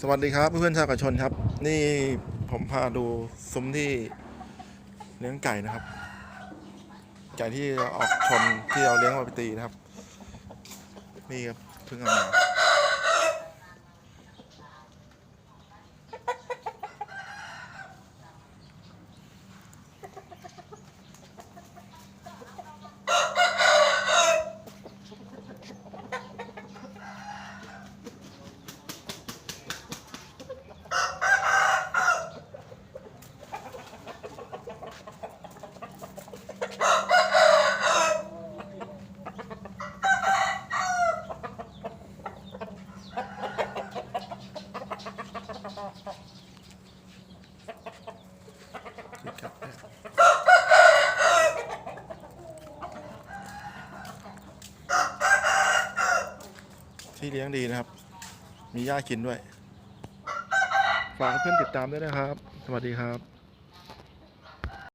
สวัสดีครับเพื่อนๆชาวกระชนครับ นี่ผมพาดูซุ้มที่เลี้ยงไก่นะครับ ไก่ที่ออกชนที่เราเลี้ยงมาไปตีนะครับ นี่ครับเพิ่งเอามา ที่เลี้ยงดีนะครับ มีหญ้ากินด้วย ฝากเพื่อนติดตามด้วยนะครับ สวัสดีครับ